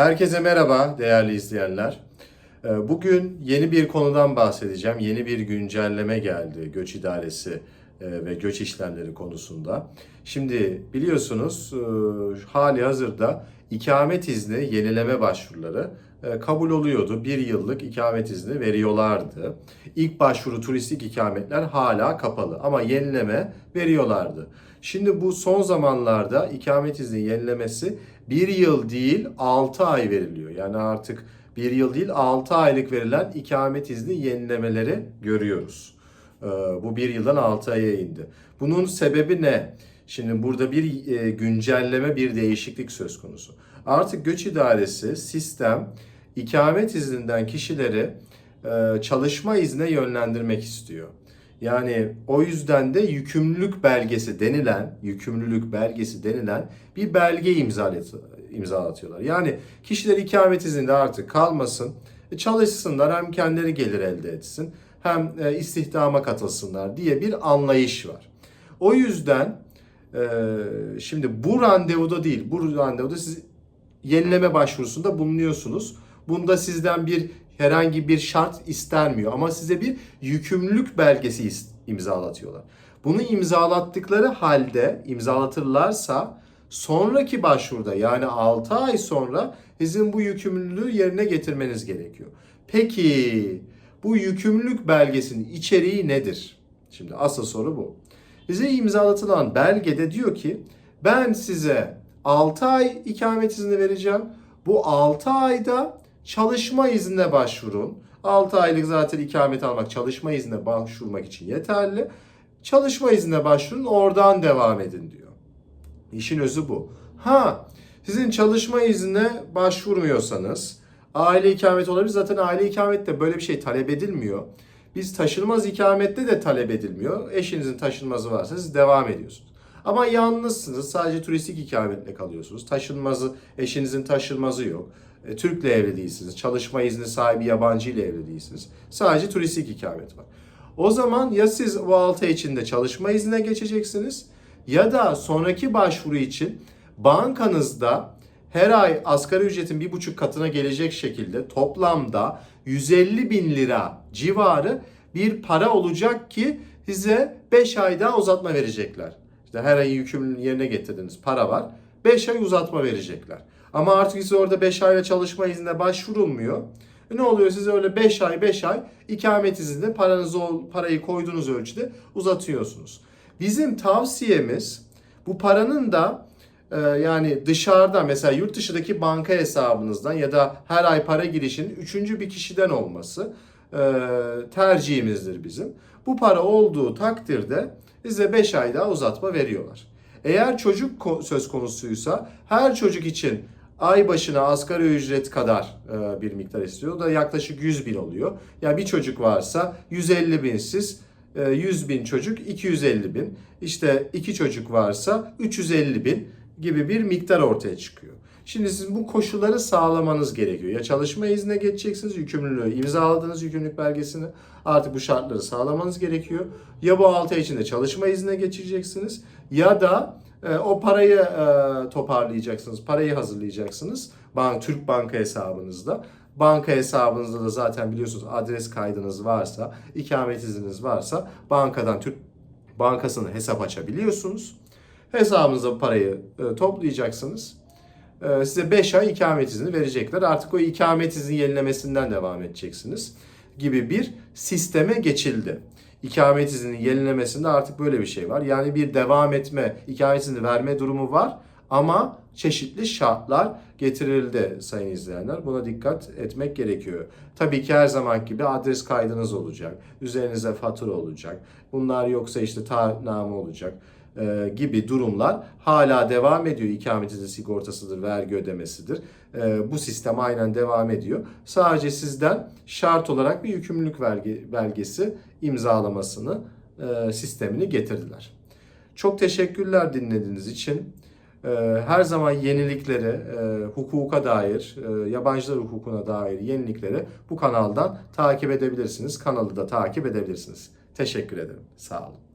Herkese merhaba değerli izleyenler. Ee, Bugün yeni bir konudan bahsedeceğim. Yeni bir güncelleme geldi göç idaresi e, ve göç işlemleri konusunda. Şimdi biliyorsunuz e, hali hazırda ikamet izni yenileme başvuruları e, kabul oluyordu. Bir yıllık ikamet izni veriyorlardı. İlk başvuru turistik ikametler hala kapalı ama yenileme veriyorlardı. Şimdi bu son zamanlarda ikamet izni yenilemesi bir yıl değil 6 ay veriliyor. Yani artık bir yıl değil 6 aylık verilen ikamet izni yenilemeleri görüyoruz. Ee, Bu bir yıldan 6 aya indi. Bunun sebebi ne? Şimdi burada bir e, güncelleme, bir değişiklik söz konusu. Artık göç idaresi sistem ikamet izninden kişileri e, çalışma iznine yönlendirmek istiyor. Yani o yüzden de yükümlülük belgesi denilen, yükümlülük belgesi denilen bir belge imzalat imzalatıyorlar. Yani kişiler ikamet izninde artık kalmasın, e, çalışsınlar hem kendileri gelir elde etsin hem e, istihdama katılsınlar diye bir anlayış var. O yüzden e, şimdi bu randevuda değil, bu randevuda siz yenileme başvurusunda bulunuyorsunuz. Bunda sizden bir herhangi bir şart istenmiyor ama size bir yükümlülük belgesi imzalatıyorlar. Bunu imzalattıkları halde imzalatırlarsa sonraki başvuruda yani 6 ay sonra sizin bu yükümlülüğü yerine getirmeniz gerekiyor. Peki bu yükümlülük belgesinin içeriği nedir? Şimdi asıl soru bu. Size imzalatılan belgede diyor ki ben size 6 ay ikamet izni vereceğim. Bu 6 ayda çalışma iznine başvurun. 6 aylık zaten ikamet almak çalışma iznine başvurmak için yeterli. Çalışma iznine başvurun oradan devam edin diyor. İşin özü bu. Ha sizin çalışma iznine başvurmuyorsanız aile ikamet olabilir. Zaten aile ikamette böyle bir şey talep edilmiyor. Biz taşınmaz ikamette de talep edilmiyor. Eşinizin taşınmazı varsa siz devam ediyorsunuz. Ama yalnızsınız. Sadece turistik ikametle kalıyorsunuz. Taşınmazı, eşinizin taşınmazı yok. E, Türk'le evli değilsiniz. Çalışma izni sahibi yabancı ile evli değilsiniz. Sadece turistik ikamet var. O zaman ya siz bu 6 ay içinde çalışma iznine geçeceksiniz ya da sonraki başvuru için bankanızda her ay asgari ücretin bir buçuk katına gelecek şekilde toplamda 150 bin lira civarı bir para olacak ki size 5 ay daha uzatma verecekler. İşte her ay yükümlülüğünü yerine getirdiğiniz para var. 5 ay uzatma verecekler. Ama artık size orada 5 ayla çalışma iznine başvurulmuyor. E ne oluyor size öyle 5 ay 5 ay ikamet izninde paranızı parayı koyduğunuz ölçüde uzatıyorsunuz. Bizim tavsiyemiz bu paranın da e, yani dışarıda mesela yurt dışındaki banka hesabınızdan ya da her ay para girişinin üçüncü bir kişiden olması e, tercihimizdir bizim. Bu para olduğu takdirde size 5 ay daha uzatma veriyorlar. Eğer çocuk söz konusuysa her çocuk için ay başına asgari ücret kadar e, bir miktar istiyor. O da yaklaşık 100 bin oluyor. Yani bir çocuk varsa 150 bin siz, e, 100 bin çocuk 250 bin. İşte iki çocuk varsa 350 bin gibi bir miktar ortaya çıkıyor. Şimdi siz bu koşulları sağlamanız gerekiyor. Ya çalışma iznine geçeceksiniz, yükümlülüğü imzaladığınız yükümlülük belgesini artık bu şartları sağlamanız gerekiyor. Ya bu 6 ay içinde çalışma iznine geçeceksiniz ya da e, o parayı e, toparlayacaksınız, parayı hazırlayacaksınız. Bank, Türk banka hesabınızda. Banka hesabınızda da zaten biliyorsunuz adres kaydınız varsa, ikamet izniniz varsa bankadan Türk bankasına hesap açabiliyorsunuz. Hesabınıza parayı e, toplayacaksınız. E, size 5 ay ikamet izni verecekler. Artık o ikamet izni yenilemesinden devam edeceksiniz gibi bir sisteme geçildi. İkamet izninin yenilemesinde artık böyle bir şey var. Yani bir devam etme, ikamet izni verme durumu var ama çeşitli şartlar getirildi sayın izleyenler. Buna dikkat etmek gerekiyor. Tabii ki her zaman gibi adres kaydınız olacak. Üzerinize fatura olacak. Bunlar yoksa işte taahhütname olacak e, gibi durumlar hala devam ediyor. İkamet izni sigortasıdır, vergi ödemesidir. E, bu sistem aynen devam ediyor. Sadece sizden şart olarak bir yükümlülük vergi, belgesi imzalamasını, e, sistemini getirdiler. Çok teşekkürler dinlediğiniz için. E, Her zaman yenilikleri, e, hukuka dair, e, yabancılar hukukuna dair yenilikleri bu kanaldan takip edebilirsiniz. Kanalı da takip edebilirsiniz. Teşekkür ederim. Sağ olun.